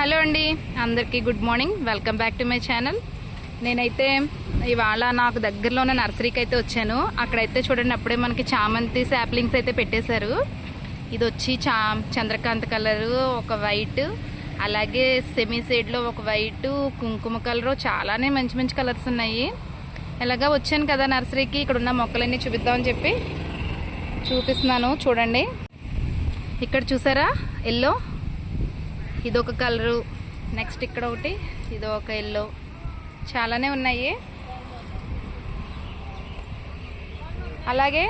Hello అండి అందరికీ good morning. Welcome back to my channel. నేనైతే ఇవాళ నాకు దగ్గరలో ఉన్న నర్సరీకి అయితే వచ్చాను. అక్కడైతే చూడండి అప్పుడే మనకి చామంతి శాప్లింగ్స్ అయితే పెట్టేశారు. ఇది వచ్చి చా చంద్రకాంత్ కలరు ఒక వైట్ అలాగే సెమీ సైడ్లో ఒక వైట్ కుంకుమ కలరు చాలానే మంచి మంచి కలర్స్ ఉన్నాయి. ఇలాగా వచ్చాను కదా నర్సరీకి ఇక్కడ ఉన్న మొక్కలన్నీ చూపిద్దామని చెప్పి చూపిస్తున్నాను. చూడండి. ఇక్కడ చూసారా? ఎల్లో ఇదొక కలరు. నెక్స్ట్ ఇక్కడ ఒకటి ఇది ఒక ఎల్లో చాలానే ఉన్నాయి. అలాగే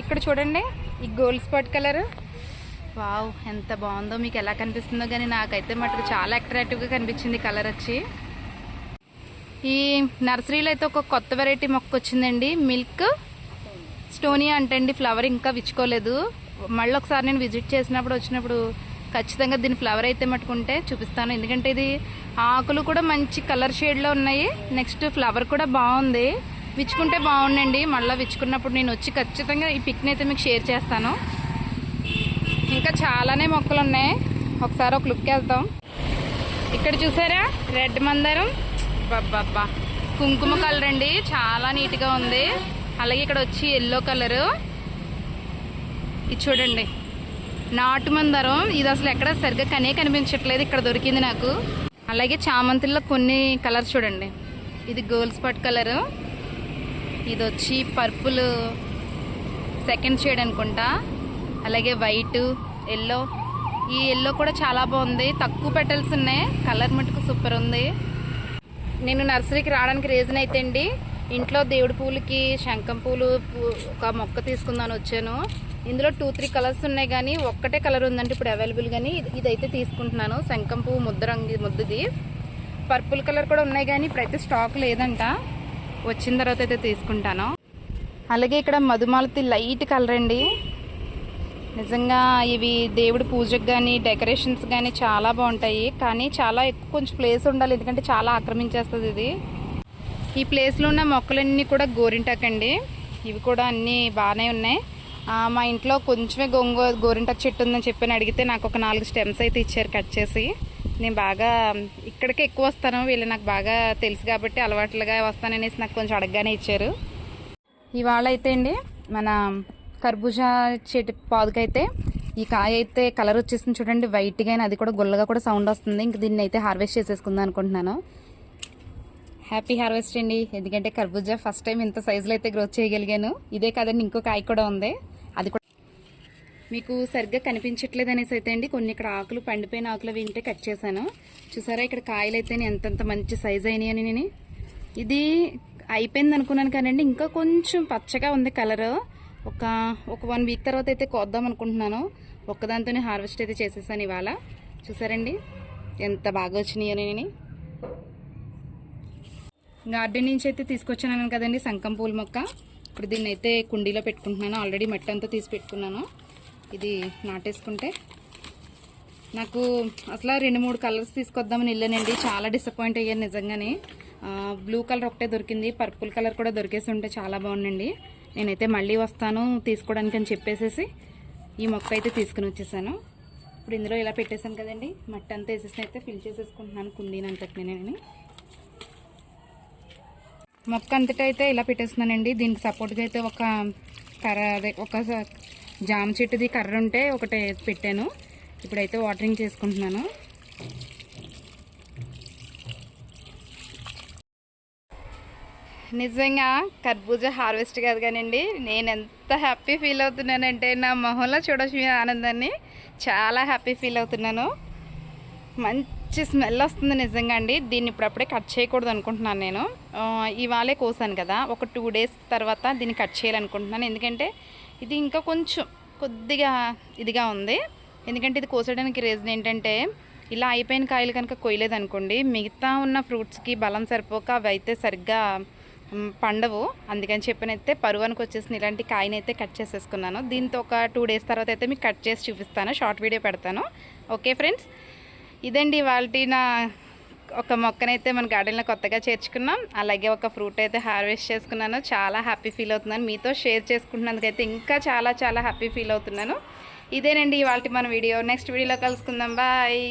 ఇక్కడ చూడండి ఈ గోల్డ్ స్పాట్ కలర్. వావ్ ఎంత బాగుందో మీకు ఎలా కనిపిస్తుందో కానీ నాకైతే మటుకు చాలా అట్రాక్టివ్గా కనిపించింది కలర్ వచ్చి. ఈ నర్సరీలో అయితే ఒక కొత్త వెరైటీ మొక్క వచ్చిందండి మిల్క్ స్టోనియా అంటండి ఫ్లవర్ ఇంకా విచ్చుకోలేదు. మళ్ళీ ఒకసారి నేను విజిట్ చేసినప్పుడు వచ్చినప్పుడు ఖచ్చితంగా దీని ఫ్లవర్ అయితే మట్టుకుంటే చూపిస్తాను. ఎందుకంటే ఇది ఆకులు కూడా మంచి కలర్ షేడ్లో ఉన్నాయి. నెక్స్ట్ ఫ్లవర్ కూడా బాగుంది. విచ్చుకుంటే బాగుండండి. మళ్ళీ విచ్చుకున్నప్పుడు నేను వచ్చి ఖచ్చితంగా ఈ పిక్ని అయితే మీకు షేర్ చేస్తాను. ఇంకా చాలానే మొక్కలు ఉన్నాయి. ఒకసారి ఒక లుక్ వెళ్తాం ఇక్కడ చూసారా? రెడ్ మందారం. బాబ్బా కుంకుమ కలర్ అండి. చాలా నీట్గా ఉంది. అలాగే ఇక్కడ వచ్చి ఎల్లో కలరు ఇది చూడండి. నాటు మందారం. ఇది అసలు ఎక్కడ సరిగ్గా కనే కనిపించట్లేదు. ఇక్కడ దొరికింది నాకు. అలాగే చామంతుల్లో కొన్ని కలర్స్ చూడండి. ఇది గోల్డ్ స్పాట్ కలరు. ఇది వచ్చి పర్పుల్ సెకండ్ షేడ్ అనుకుంటా. అలాగే వైట్ ఎల్లో. ఈ ఎల్లో కూడా చాలా బాగుంది. తక్కువ పెటల్స్ ఉన్నాయి. కలర్ మటుకు సూపర్ ఉంది. నేను నర్సరీకి రావడానికి రీజన్ అయితే అండి. ఇంట్లో దేవుడి పూలకి శంఖం పూలు పూ- ఒక మొక్క తీసుకుందాని వచ్చాను. ఇందులో టూ త్రీ కలర్స్ ఉన్నాయి కానీ ఒక్కటే కలర్ ఉందంటే ఇప్పుడు అవైలబుల్ కానీ ఇది- ఇదైతే తీసుకుంటున్నాను. శంఖం పువ్వు ముద్ద రంగు ముద్దుది. పర్పుల్ కలర్ కూడా ఉన్నాయి కానీ ఇప్పుడైతే స్టాక్ లేదంట. వచ్చిన తర్వాత అయితే తీసుకుంటాను. అలాగే ఇక్కడ మధుమాలతి లైట్ కలర్ అండి. నిజంగా ఇవి దేవుడి పూజకు కానీ డెకరేషన్స్ కానీ చాలా బాగుంటాయి. కానీ చాలా ఎక్కువ కొంచెం ప్లేస్ ఉండాలి. ఎందుకంటే చాలా ఆక్రమించేస్తుంది ఇది. ఈ ప్లేస్లో ఉన్న మొక్కలన్నీ కూడా గోరింటాక్ అండి ఇవి కూడా అన్నీ బాగానే ఉన్నాయి. మా ఇంట్లో కొంచెమే గోంగూ గోరింటాక్ చెట్టు ఉందని చెప్పని అడిగితే నాకు ఒక నాలుగు స్టెమ్స్ అయితే ఇచ్చారు కట్ చేసి. నేను బాగా ఇక్కడికి ఎక్కువ వస్తాను వీళ్ళు నాకు బాగా తెలుసు కాబట్టి అలవాట్లుగా వస్తాననేసి నాకు కొంచెం అడగగానే ఇచ్చారు. ఇవాళ అయితే అండి మన కర్బూజా చెట్టు పాదుకైతే ఈ కాయ అయితే కలర్ వచ్చేసింది చూడండి వైట్గా అది కూడా గుల్లగా కూడా సౌండ్ వస్తుంది. ఇంక దీన్ని అయితే హార్వెస్ట్ చేసేసుకుందాం అనుకుంటున్నాను. హ్యాపీ హార్వెస్ట్ అండి. ఎందుకంటే కర్బూజా ఫస్ట్ టైం ఇంత సైజులో అయితే గ్రోత్ చేయగలిగాను. ఇదే కాదండి ఇంకో కాయ కూడా ఉంది. అది కూడా మీకు సరిగ్గా కనిపించట్లేదు అనేసి అయితే అండి కొన్ని ఇక్కడ ఆకులు పండిపోయిన ఆకులు వింటే కట్ చేశాను. చూసారా ఇక్కడ కాయలు అయితే ఎంతెంత మంచి సైజ్ అయినాయని నేను. ఇది అయిపోయింది అనుకున్నాను కానండి ఇంకా కొంచెం పచ్చగా ఉంది కలరు ఒక ఒక వన్ వీక్ తర్వాత అయితే కోద్దాం అనుకుంటున్నాను. ఒక్కదాంతోనే హార్వెస్ట్ అయితే చేసేసాను ఇవాళ. చూసారండి ఎంత బాగా వచ్చినాయో నేను. గార్డెన్ నుంచి అయితే తీసుకొచ్చాను కదండి సంకం పూల మొక్క. ఇప్పుడు దీన్ని అయితే కుండీలో పెట్టుకుంటున్నాను. ఆల్రెడీ మట్టి అంతా తీసి పెట్టుకున్నాను. ఇది నాటేసుకుంటే నాకు అసలు రెండు మూడు కలర్స్ తీసుకొద్దామని వెళ్ళానండి. చాలా డిసప్పాయింట్ అయ్యాను నిజంగానే. బ్లూ కలర్ ఒకటే దొరికింది. పర్పుల్ కలర్ కూడా దొరికేసి ఉంటే చాలా బాగుందండి నేనైతే మళ్ళీ వస్తాను తీసుకోవడానికి అని చెప్పేసేసి ఈ మొక్క అయితే తీసుకుని వచ్చేసాను. ఇప్పుడు ఇందులో ఇలా పెట్టేశాను కదండి. మట్టి అంతా వేసేసి అయితే ఫిల్ చేసేసుకుంటున్నాను కుండీనంతటి నేను. మొక్క అంతటా అయితే ఇలా పెట్టేస్తున్నానండి. దీనికి సపోర్ట్గా అయితే ఒక కర్ర అదే ఒక జామ చెట్టుది కర్ర ఉంటే ఒకటి పెట్టాను. ఇప్పుడైతే వాటరింగ్ చేసుకుంటున్నాను. నిజంగా కర్బూజా హార్వెస్ట్ కాదు కానివ్వండి నేను ఎంత హ్యాపీ ఫీల్ అవుతున్నానంటే నా మొహంలో చూడొచ్చు ఆనందాన్ని. చాలా హ్యాపీ ఫీల్ అవుతున్నాను. మంచి స్మెల్ వస్తుంది నిజంగా అండి. దీన్ని ఇప్పుడప్పుడే కట్ చేయకూడదు అనుకుంటున్నాను నేను. ఇవాళే కోసాను కదా. ఒక టూ డేస్ తర్వాత దీన్ని కట్ చేయాలనుకుంటున్నాను. ఎందుకంటే ఇది ఇంకా కొంచెం కొద్దిగా ఇదిగా ఉంది. ఎందుకంటే ఇది కోసడానికి రీజన్ ఏంటంటే ఇలా అయిపోయిన కాయలు కనుక కొయ్యలేదనుకోండి మిగతా ఉన్న ఫ్రూట్స్కి బలం సరిపోక అవి అయితే సరిగ్గా పండవు. అందుకని చెప్పినైతే పరువానికి వచ్చేసిన ఇలాంటి కాయనైతే కట్ చేసేసుకున్నాను. దీంతో ఒక టూ డేస్ తర్వాత అయితే మీకు కట్ చేసి చూపిస్తాను. షార్ట్ వీడియో పెడతాను. Okay friends? ఇదండి వాళ్ళ నా ఒక మొక్కనైతే మన గార్డెన్లో కొత్తగా చేర్చుకున్నాం. అలాగే ఒక ఫ్రూట్ అయితే హార్వెస్ట్ చేసుకున్నాను. చాలా హ్యాపీ ఫీల్ అవుతున్నాను. మీతో షేర్ చేసుకుంటున్నందుకైతే ఇంకా చాలా చాలా హ్యాపీ ఫీల్ అవుతున్నాను. ఇదేనండి ఇవాళ మన వీడియో. నెక్స్ట్ వీడియోలో కలుసుకుందాం. బాయ్.